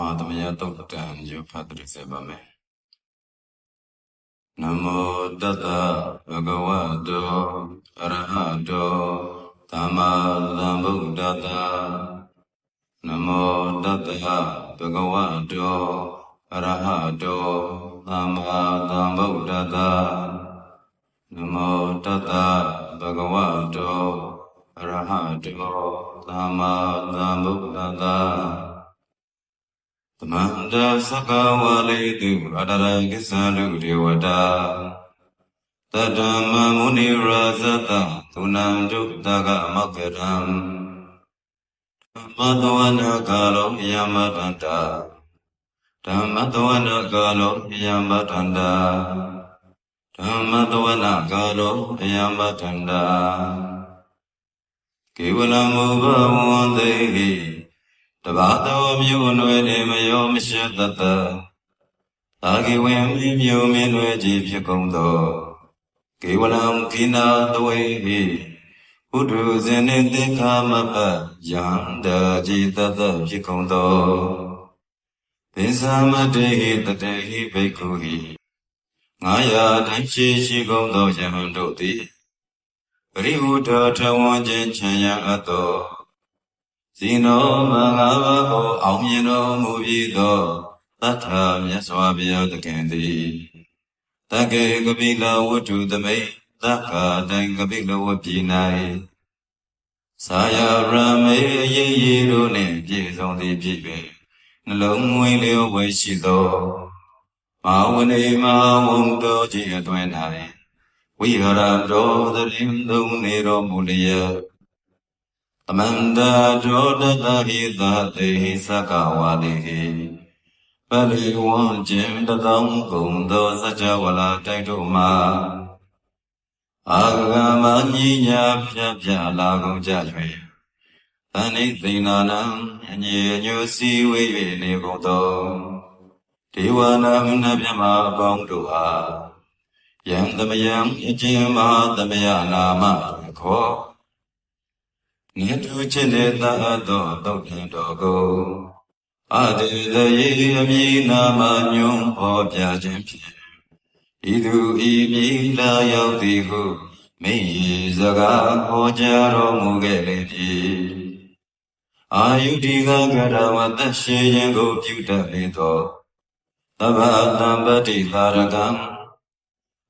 မာသမယတုတ်တံယောဖတ်တိစေပါမယ်နမောတတ္တဗဂဝတောအရဟတောသမ္မာသမ္ဗုဒ္ဓတ္တနမောတတ္တဗဂဝတောအရဟတောသမ္မာသမ္ဗုဒ္ဓတ္တနမောတတ္တဗဂဝတောအရဟတောသမ္မာသမ္ဗုဒ္ဓတ္တ သမန္တာသက္ကဝါလေတုအတရကိစ္ဆလူဒေဝတာတတမမုနိရာဇတသုဏံဒုတကမောက္ကရံမတဝနာကာလောယမတန္တာဓမ္မတဝနာကာလောယမတန္တာဓမ္မတဝနာကာလောယမတန္တာကေဝလမုဘဝံတေဟိတ ဘာတော်မျိုးနွယ်နေမယောမရှိတတ်တသာဂေဝံမိမျိုးမင်းနွယ်ကြီးဖြစ်ကုန်သောကေဝလံခိနာတဝေဟိဘုဒ္ဓဇင်နေသင်္ခါမပယံတจิตတတဖြစ်ကုန်သောပိသမတေဟိတတေဟိဘိက္ခုဟိငါယာတိုင်းရှိရှိကုန်သောယဟန်တို့သည်ပရိဟုထထဝံခြင်းချမ်းရအပ်သော ဇိနောမငါးပါးကိုအောင်မြင်တော်မူပြီးသောတထာမြတ်စွာဘုရားသခင်သည်တက္ကေကပိလဝတ္ထုသမိတ်သက္ကာတိုင်ကပိလဝပြည်၌သာယရမေအရေးရည်တို့နှင့်ပြည့်စုံသည်ဖြစ်၍နှလုံးမွေးလျောဝဲရှိသောမာဝနေမဝုံတော်ကြီးအတွင်၌ဝိဟရတော်သရင်သုံးနေတော်မူလျက် အမန္တာဒောတတဟိသတေဟိသကဝါတိဟိပရိဝံကျင်တသောကုံသောစัจ java လာတိုက်တို့မှာအာဂမညီညာဖြတ်ဖြတ်လာကုန်ကြ၍သန္နိသိဏနံအညေညုစီဝေ၍နေကုန်သောဒေဝနာမနမြမအပေါင်းတို့အားယံသမယံအကျဉ်မဟာသမယနာမခေါ် နေတုจิตေတတ်သောတုတ်တင်တော်ကိုအတေသယေအမိနာမညွန်ဟောပြခြင်းဖြင့်ဤသူဤမိလာရောက်သည်ဟုမိစကားဟောကြားတော်မူခဲ့လေပြီအာယုတိကကရဝတ္တရှိခြင်းကိုပြုတတ်လေသောသဗ္ဗတံပတိသာရကံ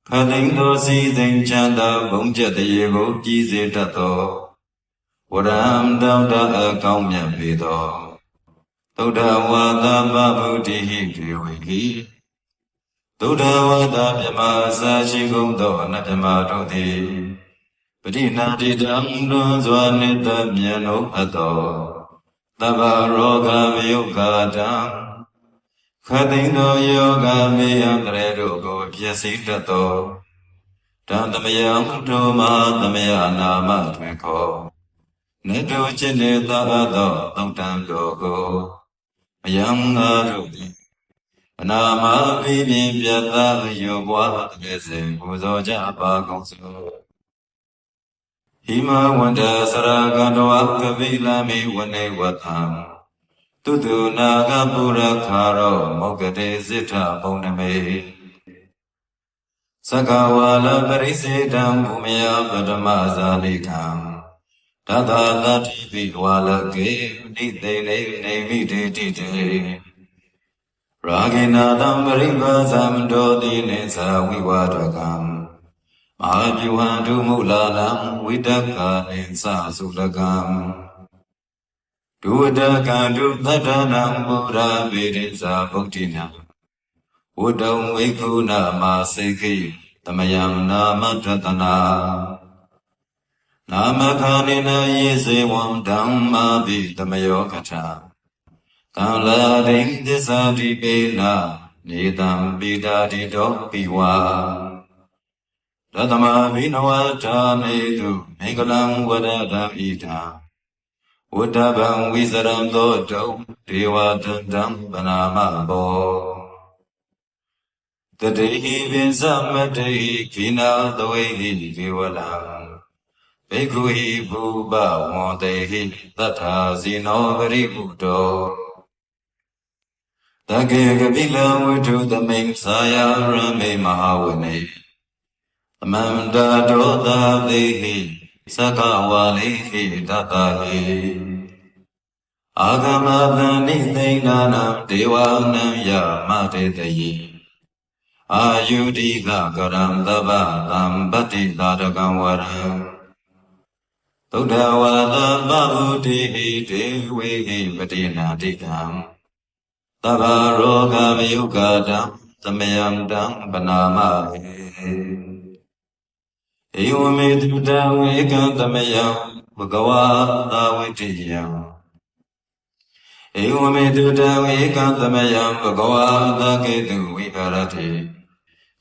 ခတိန်သောစီသိင်္ချမ်းသာဘုံကျက်တရေကိုကြည်စေတတ်သော ဝရံတောတအကောင်းမြတ်ပေသောသုဒ္ဓဝါဒပဗုဒ္ဓိဟိဒေဝိကိသုဒ္ဓဝါဒမြမစာရှိကုန်သောအနတ္တမတို့သည်ပရိနာတိတံလွန်စွာနိတ္တမြတ်လို့အပ်သောတဗ္ဗရောဂမယုဂာတံခတိန်သောယောဂမေယံတရေတို့ကိုပြည့်စည်တတ်သောတံသမယံတို့မှာသမယနာမတွင်ခေါ် နေတုจิตနေသာသောသုတ်တံတို့ကိုအယံငါတို့သည်အနာမပိပြင်းပြတ်သာယောဘွားတကယ်စဉ်ပူဇော်ကြပါကုန်စို့ဟိမဝန္တစရကန္တောကပိလမေဝနေဝတံတုတုနာဂပုရခါရောမောဂတေစိထပုံနမေသက္ကဝါလပရိစေတံဘူမယပထမဇာလိကံ တသတတိပိဝါလကေနိသိနေနေမိတေတိတေရာဂိနာတံပရိပါသမ္တောတိနေသဝိဝါဒကံမဟာပြဝန္တုမူလာလံဝိတကာနေသသုလကံဒုဝဒကံဒုသတ္တနံဘုရားပေရိသဗုဒ္ဓိနာဝတ္တံဝိခုနာမစေခိတမယံနာမတတနာ နာမခာနိနယေစေဝံဓမ္မာပိတမယောကထာကံလာရိသစ္စာတိပေနာနေတံပိတာတိတောပိဝါတသမဘိနဝတာမေတုမင်္ဂလံဝရဒံဣဒံဝတ္တဗံဝိစရံသောတုံဒေဝတံတံပနာမဘောတတေဟိပင်စမတေဟိခိနာသဝေဟိဒေဝလံ ဘေကုဟိဘူပဝန္တေဟိသတ္ထာဇိနောပရိပုတ္တောတကေကပိလဝိထုသမိန်သာယရမေမဟာဝနေသမန္တာဒောတာသေဟိသက္ကဝါလိဟိတတဟိအာဂမသန္နိသိဏနံဒေဝနံယမတေတယိအာယုတိကကရံတဗ္ဗသံပတ္တိသာရကံဝရံ သုဒ္ဓဝါသဗ္ဗုတိဟိဒေဝေဟိပတိနာတိကံသဗ္ဗရောဂမယုက္ကတံသမယံတံပနာမဟေဧဝမေတုတံဝေကံသမယံဘဂဝါသာဝိတ္တိယံဧဝမေတုတံဝေကံသမယံဘဂဝါသာကေတုဝိဟာရတိ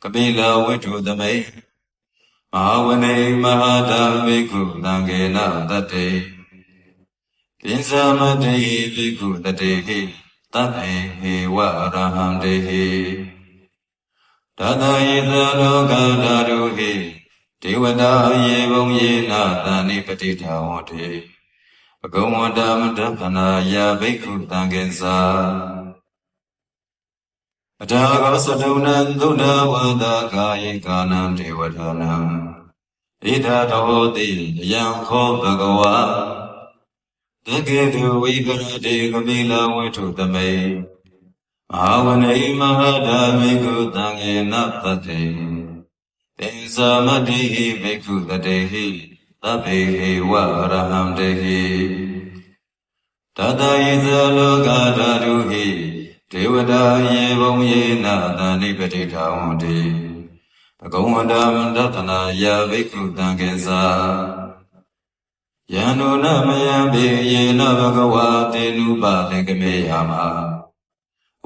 ကပိလဝိတုသမိမ ဟာဝနေမဟာဓမ္မိကုသံဃေနတတ္တေကိစ္ဆမတေဘိက္ခုတတေဟိတတေဟေဝရဟံတေဟိတတယေသလောကဓာတုဟိဒေဝတာယေဘုံယေနာသန္နိပတိထာဝတေဘဂဝန္တမတ္တပနာယဘိက္ခုသံဃေသာ အထာဂောသတုဏံသုဒ္ဓဝါဒကာယေကာနံဒေဝထာနံဣဒတောတိယံခောဘဂဝါတကေတုဝိကရတေကပိလဝိထုသမေအာဝနေမဟာဓမ္မိကုသံဃေနပတေတေသမတိဟိဘိက္ခုတတေဟိသဗ္ဗေဟေဝရဟံတေဟိတတယေသလောကဓာတုဟိ ဒေဝတာယေဘုံယေနာသန္တိပတိထာဝန္တိဘဂဝန္တမန္တတနာယဘိက္ခုတံကေသာယန္တုနမယံဘေယေနဘဂဝါတေနုပါသင်္ကမေယမ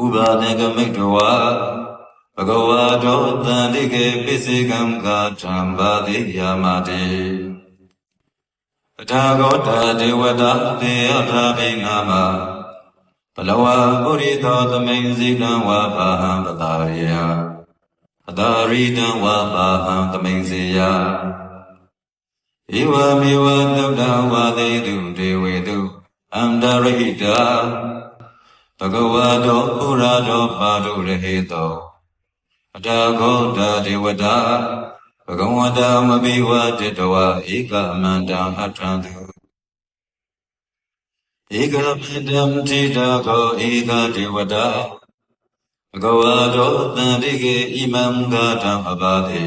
ဥပါသင်္ကမိတဝါဘဂဝါတောတန္တိကေပိစိကံကာထံပါတိယာမတေအထာဂောတာဒေဝတာတေယထာဘိနာမ ဘလဝပုရိသောသမိန်စိကံဝါပါဟံပတာရိယအတာရိတံဝါပါဟံသမိန်စေယဧဝမေဝသုဒ္ဓဝါသေတုဒေဝေတုအန္တရဟိတာဘဂဝါတောပုရာတောပါတုရဟေတောအတာဂောတာဒေဝတာဘဂဝတာမဘိဝတေတဝဧကမန္တံအထံတု ဧကပတံတိတာကောဧကဒေဝတာဘဂဝါတောတန္တိကေဣမံဂါတံအဘာတိ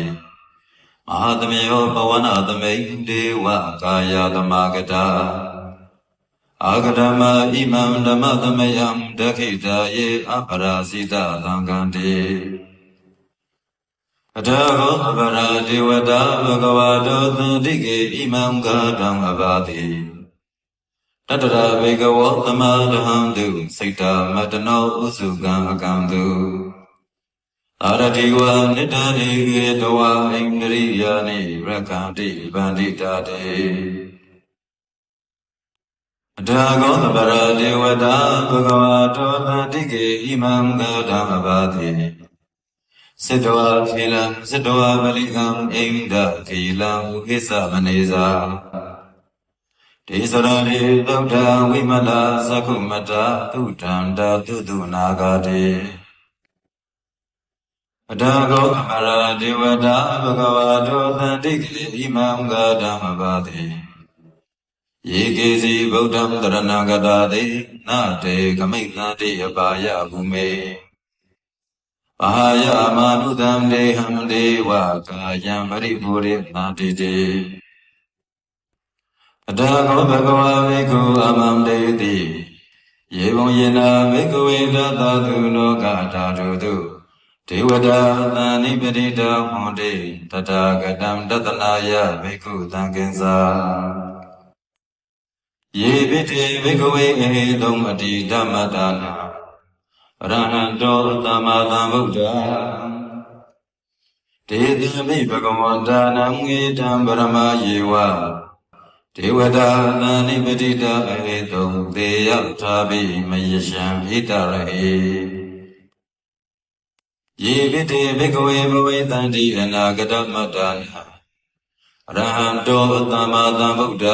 မဟာသမယောပဝနာသမိန်ဒေဝကာယသမဂတာအာဂဓမ္မဣမံဓမ္မသမယံဒခိတာယေအပရာစိတသံဃံတေအထာဂောအပရာဒေဝတာဘဂဝါတောသန္တိကေဣမံဂါတံအဘာတိ တတရာဘေကဝသမာဒဟံတုစိတ်တာမတနောဥစုကံအကံတုအာရတိဝနိတ္တရိကေတဝအိန္ဒရိယာနိရက္ခန္တိဗန္တိတာတေအထာဂောသပရဒေဝတာဘဂဝါတောတန္တိကေဣမံဂါဓမ္မဘာတိစေတဝါခေလံစေတဝါပလိကံအိန္ဒခေလံဥကိစ္စမနေသာ ဒေသရဏေသုဒ္ဓဝိမလသကုမတသုတန္တသုတုနာဂတေအတာဂောအမရာဒေဝတာဘဂဝါတောသန္တိကေဣမံဂါဓမ္မပါတိယေကေစီဗုဒ္ဓံတရဏဂတာတိနာတေကမိတ်နာတိအပါယဘူမေဘာယမာနုတံဒေဟံဒေဝကာယံပရိပူရိနာတိတေ အတာကောဘဂဝါဘေကုအမံတေတိယေဘုံယေနာဘေကဝေတသတုလောကဓာတုတုဒေဝတာသန္နိပတိတဟွန်တေတထာဂတံတတနာယဘေကုသံဃင်္စာယေပိတေဘေကဝေအဟေတုံအတိဓမ္မတာနာရဟံတောသမ္မာသမ္ဗုဒ္ဓဒေတိမိဘဂဝန္တာနံငေတံပရမယေဝ ဒေဝတာသန္နိပတိတအဟေတုံသေယထာပိမယရှံဣတရဟေယေပိတေဘိကဝေဘဝေတန္တိအနာဂတမတ္တနာရဟံတောသမ္မာသမ္ဗုဒ္ဓ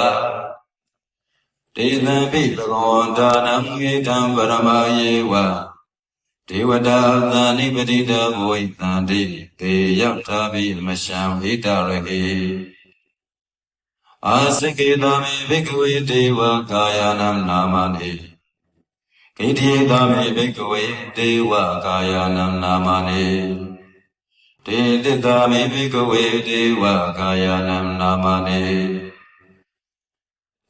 ဒေသံပိဘဂဝန္တာနံငေတံပရမယေဝဒေဝတာသာနိပတိတဘဝိတံတိတေရောက်တာပိမရှံဟိတရဟေ အာစကေတမေဘိကဝေဒေဝကာယနံနာမနိဂိတိတမေဘိကဝေဒေဝကာယနံနာမနိတေတိတမေဘိကဝေဒေဝကာယနံနာမနိ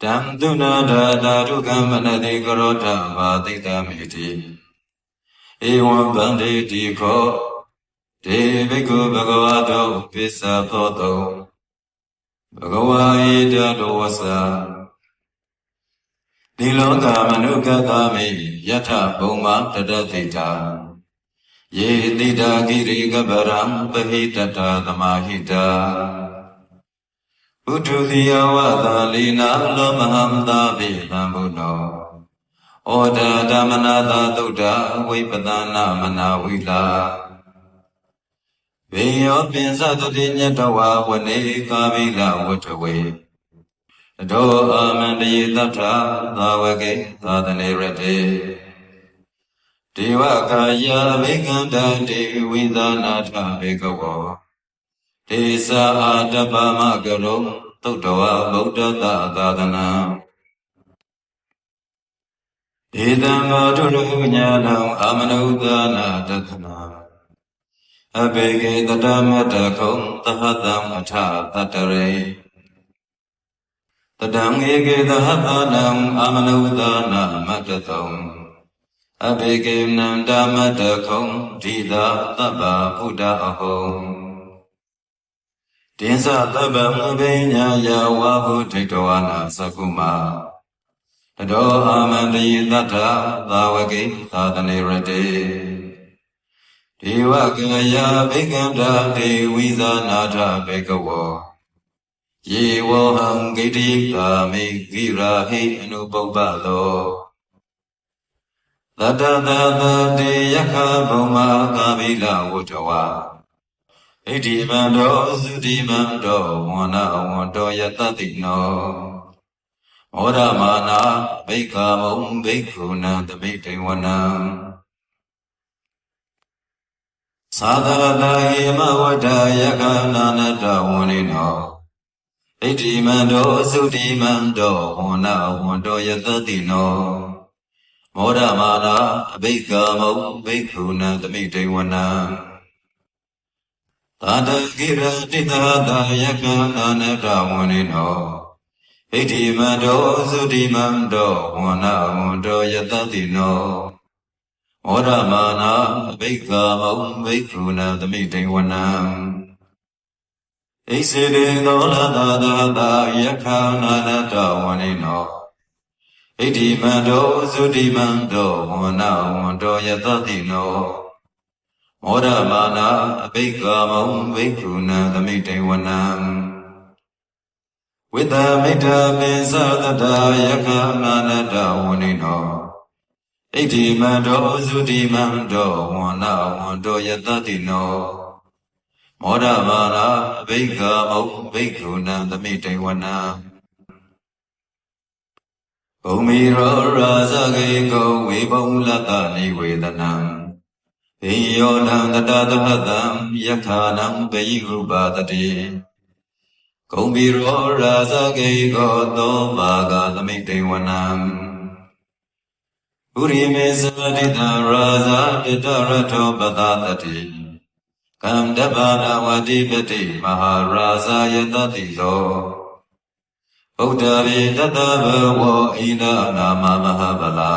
တံတုနာဒာတာဒုက္ခမနတိကရောဓဘာတိတမေတိဧဝံဗန္တိတိခောဒေဘိက္ခုဘဂဝါတောပိစ္ဆသောတော ဘဂဝါဣတတောဝဆာဒီလောကမနုကတမေယထဘုံမတတတိတာယေတိတာဂိရိကပရံပဟိတတသမာဟိတာဥထုတိယဝတာလီနာလောမဟံသာပိသံဘုနောဩဒဓမ္မနာသာသုဒ္ဓဝိပဒနာမနာဝိလာ ဘေယောပင်စတတိညတဝဝနေကာမိလဝတ္ထဝေတောအာမန္တယေတထသာဝကေသာသနေရတေဒေဝကာယဘိကံတတေဝိသနာထဘေကဝောဒေသာအာတပမကရုံသုတ္တဝဗုဒ္ဓတသာသနာဧတံမောတုရုညာဏံအာမနုဿာနာတသနာ အဘေကေတတမတကုံသဟတံအထတတရေတတံဧကေသဟတနံအာမနုဿာနာမတတုံအဘေကေနံဓမ္မတကုံဓိတာသဗ္ဗဗုဒ္ဓအဟုံတင်္စသဗ္ဗံအဘိညာယဝါဟုထိတဝနာသကုမာတတောအာမန္တိတတ္ထသာဝကိသာသနေရတေ ဒေဝကယဘိကံတာဒေဝိဇာနာထဘေကဝောယေဝဟံဂိတိကာမိဂိရာဟိအနုပုပ္ပသောတတတတတေယခဘုံမာကာမိလဝတ္တဝဣတိမန္တောသုတိမန္တောဝန္နဝန္တောယတတိနောဩရမာနာဘိက္ခာမုံဘိက္ခုနံသမိတေဝနံ သာသတယေမဝတ္တယကနာနတဝန္နိနောဣတိမန္တောသုတိမန္တောဝန္နဝန္တောယတတိနောမောရမာနာအဘိက္ခာမုံဘိက္ခုနံသမိတေဝနံသာတကိရတိတသာယကနာနတဝန္နိနောဣတိမန္တောသုတိမန္တောဝန္နဝန္တောယတတိနော မောရမာနာအဘိက္ခာမုံဘိက္ခုနံသမိတေဝနံဣစေတေသောလသာသာသာယက္ခာနာနတဝန္နိနောဣတိမန္တောသုတိမန္တောဝန္နဝန္တောယတတိနောမောရမာနာအဘိက္ခာမုံဘိက္ခုနံသမိတေဝနံဝိတမိတ္တပိသတတယက္ခနာနတဝန္နိနော ဣတိမန္တောသုတိမန္တောဝန္နဝန္တောယတတိနောမောဒမာနာအဘိက္ခာမုတ်ဘိက္ခုနံသမိတေဝနံဘုံမီရောရာဇဂေကောဝေဘုံလတ္တနိဝေဒနံဣယောနံတတသဟတံယက္ခာနံဘိဟုပါတတိဂုံဘီရောရာဇဂေကောသောဘာဂသမိတေဝနံ ပုရိမေသတိတရာဇတတရထောပတတတိကံတပနာဝတိပတိမဟာရာဇယတတိသောဗုဒ္ဓရေတတဘဝဣဒနာမမဟာဗလာ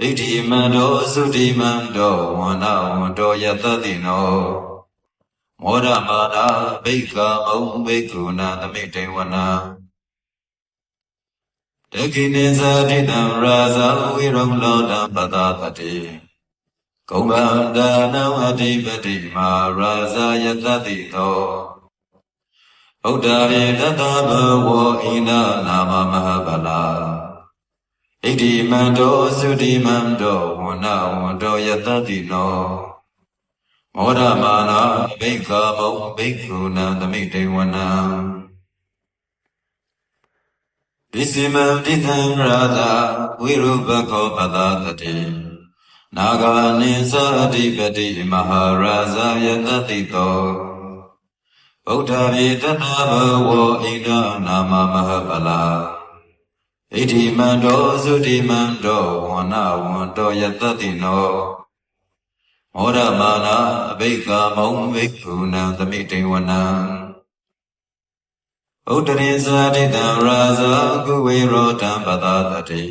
ဣတိမန္တောသုတိမန္တောဝန္နဝန္တောယတတိနောမောဒမာနာဘိက္ခာမုံဘိက္ခုနာသမိတေဝနာ တခိနေဇာတိတံရာဇာဝိရုံလောတံပတပတိကုံဗန္ဒနာဝတိပတိမာရာဇာယတတိသောဗုဒ္ဓရေတတဘဝဣန္ဒနာမမဟာဗလာဣတိမန္တောသုတိမန္တောဝန္နဝန္တောယတတိနောမောဒမာနာဘိက္ခာမုံဘိက္ခုနံသမိတေဝနံ ပစ္စည်းမံတိသံရာသာဝိရုပခောပတတတိနာဂာနိသတိပတိမဟာရာဇယတတိတောဗုဒ္ဓရေတတဘဝဣဒနာမမဟပလာဣတိမန္တောသုတိမန္တောဝနဝန္တောယတတိနောမောရမာနာအဘိက္ခမုံဘိက္ခုနံသမိတေဝနံ ဥဒ္ဒရိဇာတိတံရာဇာကုဝေရောတံပတသတိ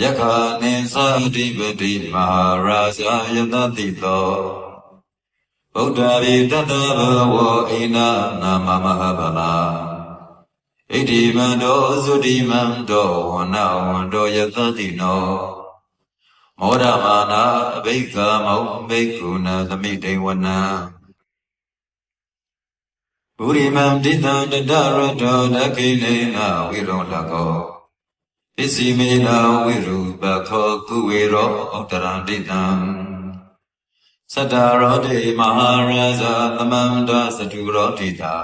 ယက္ခာနိသတိပတိမဟာရာဇာယတတိတောဗုဒ္ဓရေတတဘဝဣနာနာမမဟဗလာဣတိမန္တောသုတိမန္တောဝနဝန္တောယတတိနောမောရမာနာအဘိက္ခမောဘိက္ခုနသမိတေဝနံ ပုရိမံတိတံတတရတောဒကိနေနဝိရောလကောပစ္စည်းမေနဝိရုပခောကုဝေရောဩတရံတိတံသတ္တရောတိမဟာရဇာသမန္တသတုရောတိတာ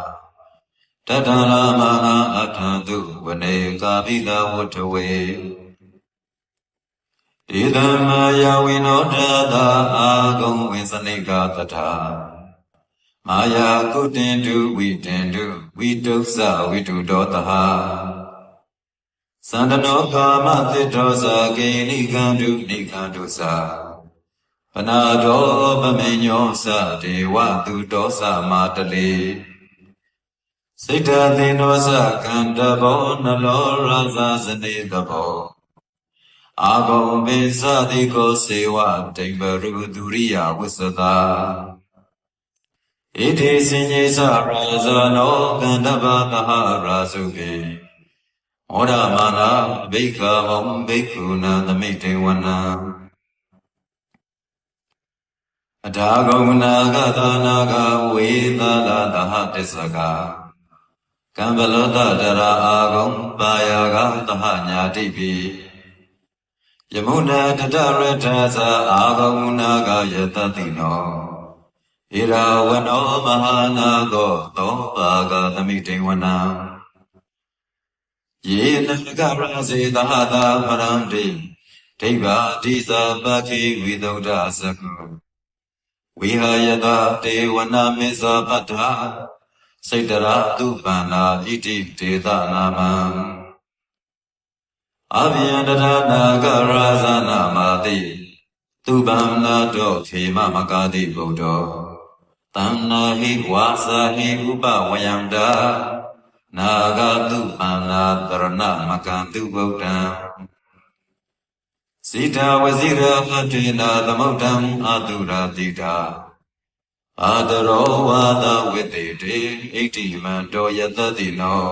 တတလာမဟာအထံတုဝနေကာပိလဝတ္ထဝေဣဒံမာယဝိနောတတာအာဂုံဝိစနိကတထာ မာယာကုတင်တုဝိတင်တုဝိတုသဝိတုတောတဟသန္တနောကာမတိတောသာကေနိကံတုနိကံတုသာပနာတောပမေညောသဒေဝတုတောသမာတလေစိတ္တသေနောသကန္တဘောနလောရသဇနေတဘောအာဂုံပိသတိကိုစေဝဒိဗရုဒုရိယဝစ္စသာ ဣတိစဉ္ညေသရာဇနောကန္တဗသဟရာစုကေမောဒမာနာဘိက္ခဝံဘိက္ခုနံသမိတေဝနံအထာဂုံနာဂသနာဂဝေသလာတဟတစ္စကကံဗလောတတရာအာဂုံပါယဂသဟညာတိပိယမုနာတတရထသာအာဂုံနာဂယတတိနော ဣရာဝနောမဟာနာသောသောပါကသမိတေဝနံယေနကရစေသဟတာမရံတိဒိဗ္ဗာတိသာပခိဝိသုဒ္ဓသကုဝိဟာယတတေဝနာမေဇပတ္ထာစိတ်တရာတုပန္နာဣတိဒေသနာမံအဘိယန္တရနာကရာဇနာမာတိသူပန္နာတောခေမမကာတိဗုဒ္ဓော တဏ္ဏဟိဝါစာဟိဥပဝယန္တာနာဂတုပန္နာတရဏမကံတုဗုဒ္ဓံစိတဝဇိရပတိနာသမုဒ္ဓံအတုရာတိတာအာတရောဝါဒဝိတေတေဣတိမံတောယတတိနော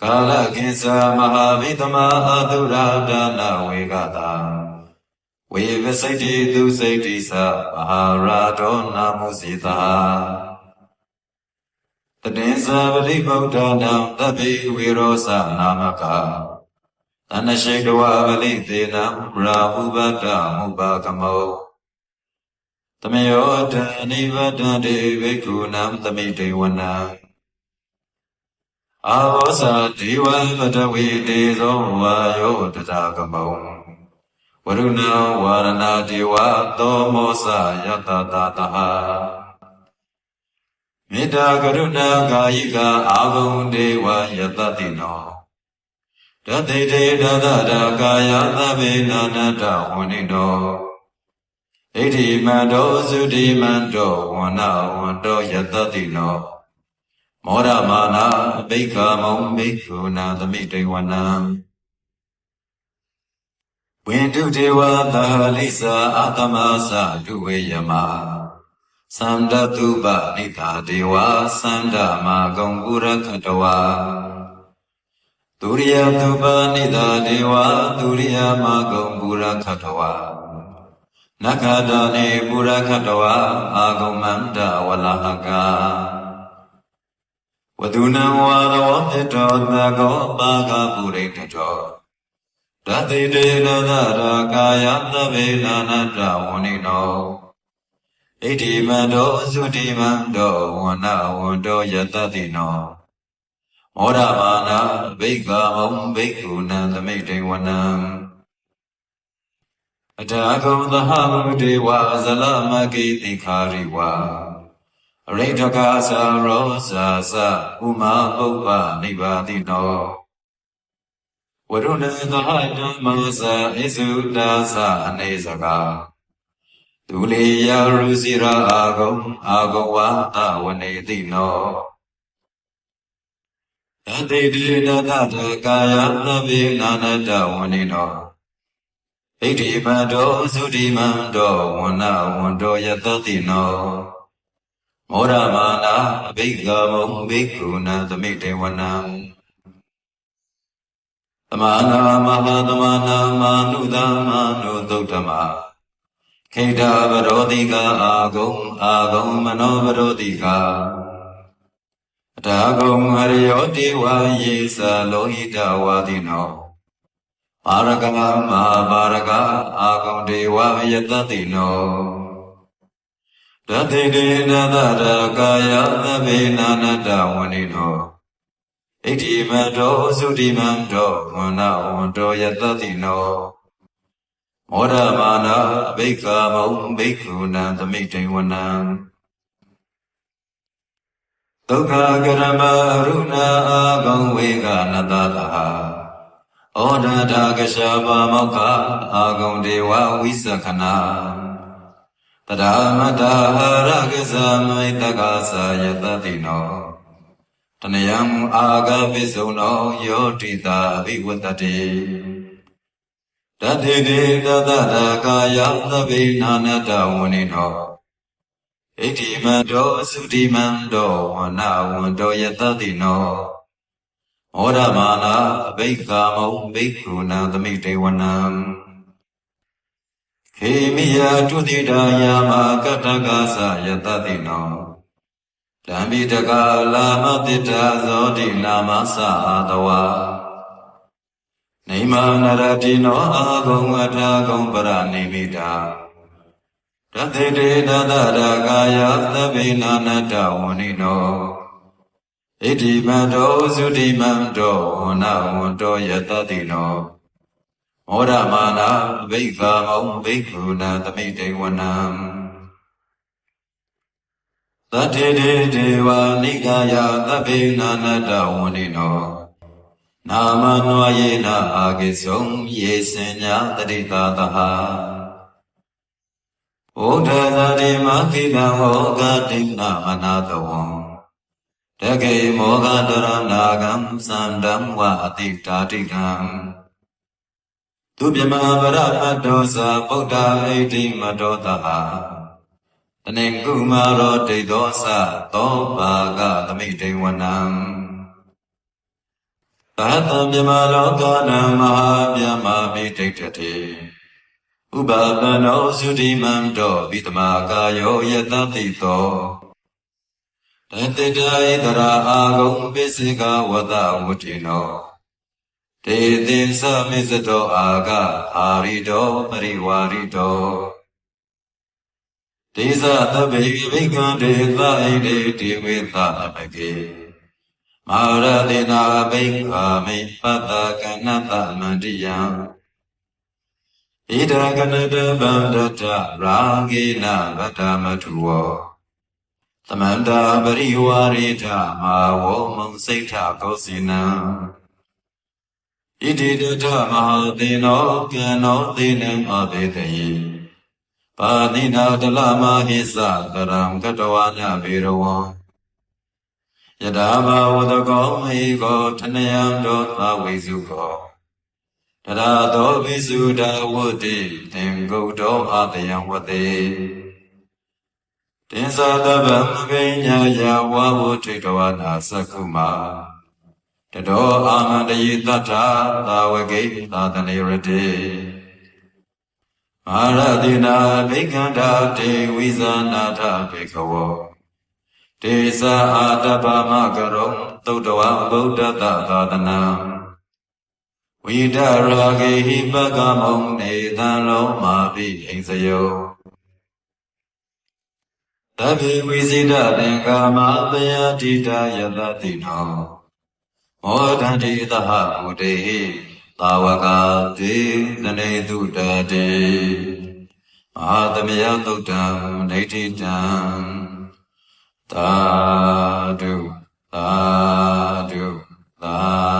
ကာလကိစ္ဆာမဟာဗိသမအာတုရာဒါနဝေကတာ ဝေဝစိတ်တိသူစိတ်တိသမဟာရာတောနာမုစီတာတတေဇာပရိဗုဒ္ဓနာတပိဝေရောသနာမကသနရှိတဝပလိသေနံရာဟုပတ္တမုပါကမောတမယောတနိဗ္ဗတံတေဘိက္ခုနံသမိတေဝနံအာဘောဇာဒေဝပတဝေတေသောဝါယောတတကမော ဝရုဏဝါရဏဒေဝသောမောစယတတတဟမေတ္တာကရုဏာကာယိကအာဘုံဒေဝယတတိနောတတိတေတတတာကာယသဗ္ဗေနာနတဝဏိတောဣတိမန္တောသုတိမန္တောဝဏဝန္တောယတတိနောမောရမာနာဘိက္ခမုံဘိက္ခုနာသမိတေဝနံ ဝိတုဒေဝသာလိစာအာတမသလူဝေယမသန္တတုပနိသာဒေဝသန္တမဂုံပုရခတဝါဒုရိယတုပနိသာဒေဝဒုရိယမဂုံပုရခတဝါနခတနေပုရခတဝါအာဂုံမန္တဝလဟကဝဒုနံဝါရောမေတောသကောပါကပုရိတတော တတိတေနသရာကာယသဗ္ဗေနာနတဝဏိနောဣတိမန္တောသုတိမန္တောဝနဝန္တောယတတိနောမောရမာနာဘိက္ခမုံဘိက္ခုနံသမိတေဝနံအထာဂုံသဟမုဒေဝဇလမကိတိခာရိဝါအရိဋ္ဌကာသရောစာသဥမာပုပ္ပနိဗ္ဗာတိနော ဝရုဏသဟဓမ္မောစာဣစုတာသအနေစကာဒုလေယရုစီရာအာဂုံအာဂဝါတဝနေတိနောအတိတိနတတကာယသဗ္ဗေနာနတဝနေနောဣတိမတောသုတိမန္တောဝန္နဝန္တောယတတိနောမောရမာနာအဘိက္ခမုံဘိက္ခုနသမိတေဝနံသ မာနာမဟာသမာနာမာနုသမာနုသုတ္တမခိတဗရောတိကာအာဂုံအာဂုံမနောဗရောတိကာအတာဂုံဟရိယောတိဝါယေသလောဟိတဝါတိနောပါရကမမဟာပါရကအာဂုံဒေဝယတတိနောတတိတေနတရကာယသဗ္ဗေနာနတဝဏိနော ဣတိမတောသုတိမန္တောဝန္နဝန္တောယတတိနောမောဒမာနာအဘိက္ခမုံဘိက္ခုနံသမိတေဝနံဒုက္ခကရမရုဏာအာဂံဝေကနတတဟဩဒတာကရှာပါမောက္ခအာဂံဒေဝဝိသခနာတရာမတဟာရကဇမိတကသာယတတိနော တနယံအာဂပိစုံနောယောတိတာအဘိဝတ္တတိတတိတိတတတကာယသဗ္ဗေနာနတဝဏိနောဣတိမတောသုတိမံတောဝနဝန္တောယတတိနောဩရမာနာအဘိက္ခမုံဘိက္ခုနံသမိတေဝနံခေမိယတုတိတာယာမကတ္တကာသယတတိနော ဓမ္မိတကာလာမတိတာဇောတိနာမသအာတဝါနေမနရတိနောအာဂုံအထာဂုံပရနေမိတာတသေတေတတရာကာယသဗ္ဗေနာနတဝဏိနောဣတိမတောသုတိမန္တောဝနဝန္တောယတတိနောမောရမာနာဘိက္ခာမုံဘိက္ခုနာသမိတေဝနံ သတ္ထေတေဒေဝနိကာယသဗ္ဗေနာနတဝဏိနောနာမနွာယေနာအာကိစုံယေစဉ္ညာတတိတာတဟဩဒသတိမခိတံဟောဂတိနာမနာတဝံတကေမောဂတရဏာကံသန္တံဝအတိတာတိကံသူပြမပရပတ္တောသာဗုဒ္ဓဣတိမတောတဟ တနေကုမာရောဒိဋ္ဌောသသောပါကသမိတေဝနံသာတံမြမလောကနံမဟာမြမပိဋိဋ္ဌတိဥပါပနောသုတိမံတောဝိတမကာယောယတတိတောတတေတဣတရာအာဂုံပိစိကဝတဝတိနောတေတိသမိစတောအာဂအာရိတောပရိဝါရိတော ဒေသသဗ္ဗေဘိက္ခဒေသဣတိတိဝေသအပကေမာရတိနာဘိက္ခာမိပတ္တကနတမန္တိယံဣဒံကနတဗန္တတရာဂေနဗတ္တမထုဝောသမန္တာပရိဝါရိထမာဝောမုံစိတ်ထကောစီနံဣတိတထမဟာသေနောကံနောသေနံအဘေတယေ ပါဏိနာတလမဟိသတရံကတဝါညဘေရဝံယတာဘာဝတကောမဟိကောထနယံတောသဝိစုကောတရာသောဘိစုဒဝတ္တိသင်္ဂုတ်တောအတယံဝတေတင်္သာတဗံမကိညာယဝဝထိတဝနာသက္ခုမာတတောအာမန္တယေတ္ထသာဝကိသာတနေရတိ မာရတိနာဘိက္ခန္တာတေဝိဇာနာထဘေခဝောတေသအာတပမကရုံသုတ္တဝဗုဒ္ဓတသာသနာဝိဒရာဂေဟိပကမုံနေသံလုံးမာပိဟိစယောတဗ္ဗေဝိဇိတသင်္ကာမပယတိတယတတိနောမောဒန္တိသဟမုတေဟိ သာဝကတိသနေတုတတေအာသမယသုတ်တံဒိဋ္ဌိတံသာဓုသာဓုသာ